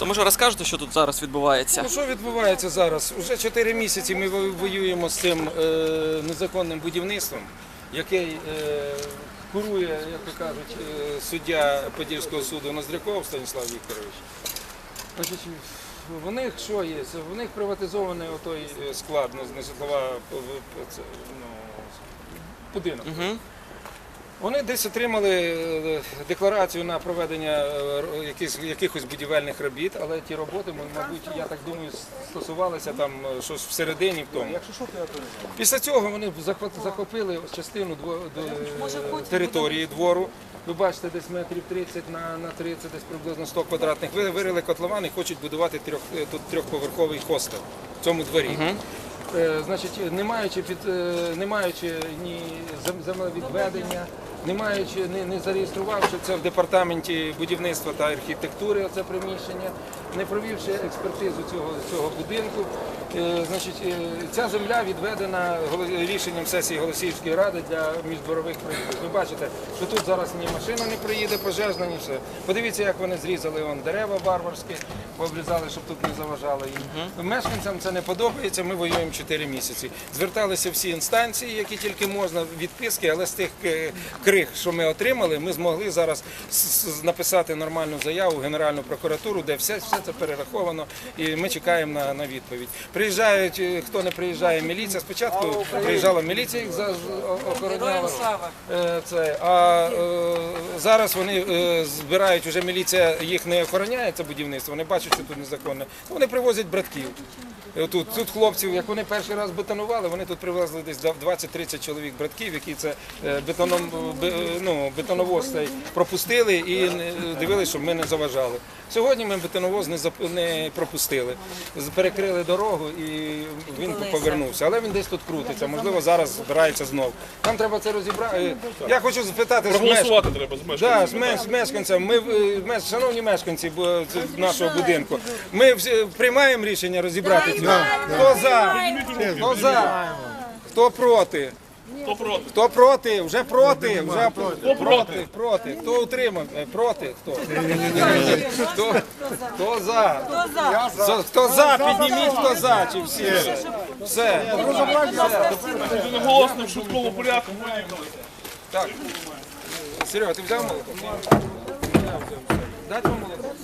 То може розкажете, що тут зараз відбувається? Ну що відбувається зараз? Уже 4 місяці ми во- воюємо з цим е, незаконним будівництвом, який е, курує, як то кажуть, е, суддя Подільського суду Ноздряков Станіслав Вікторович. Значить, в них що є? В них приватизований отой е, склад, ну, не житлова е, це, ну, будинок. Угу. Вони десь отримали е, декларацію на проведення е, якихось, якихось будівельних робіт, але ті роботи, мабуть, я так думаю, стосувалися там е, щось всередині в тому. Після цього вони захопили частину дво- території двору. Ви бачите, десь метрів 30 на, на 30, десь приблизно 100 квадратних. Ви- Вирили котлован і хочуть будувати трьох, тут трьохповерховий хостел в цьому дворі. Е, Значить, не маючи під е, не маючи ні землевідведення, не маючи не, не зареєструвавши це в департаменті будівництва та архітектури, це приміщення, не провівши експертизу цього, цього будинку. е, Значить, ця земля відведена рішенням сесії Голосіївської ради для міждворових проїздів. Ви бачите, що тут зараз ні машина не приїде, пожежна, ні все. Подивіться, як вони зрізали вон дерева варварські, обрізали, щоб тут не заважало їм. Мешканцям це не подобається. Ми воюємо 4 місяці. Зверталися всі інстанції, які тільки можна, відписки, але з тих е, крих, що ми отримали, ми змогли зараз написати нормальну заяву в Генеральну прокуратуру, де все, все це перераховано, і ми чекаємо на, на відповідь. Приїжджають, е, хто не приїжджає, міліція. Спочатку приїжджала міліція, їх охороняла. Е, Це, а е, зараз вони е, збирають, вже міліція їх не охороняє, це будівництво, вони бачать, що тут незаконне. Вони привозять братків. Е, Тут, тут хлопців, як вони перший раз бетонували, вони тут привезли десь 20-30 чоловік братків, які це е, бетоном, бе- ну, бетоновоз цей пропустили і дивилися, щоб ми не заважали. Сьогодні ми бетоновоз не, зап- не пропустили. Перекрили дорогу і він повернувся. Але він десь тут крутиться, можливо, зараз збирається знов. Нам треба це розібрати. Я хочу запитати з. Проголосувати треба з Да, мешканцями. з меш- з мешканцями. Ми, е, меш- шановні мешканці нашого будинку, ми приймаємо рішення розібрати. Хто за? Хто за? Хто проти? Хто проти? Хто проти? Вже проти. Вже проти. Проти. Проти. Хто утримав? Е, Проти. Хто? Хто, хто за? За- Хто за? Підніміть, хто за. Чи всі? Все. Це наголосно в швидкому порядку. Так. Серега, ти взяв молоко? Дати вам молоко?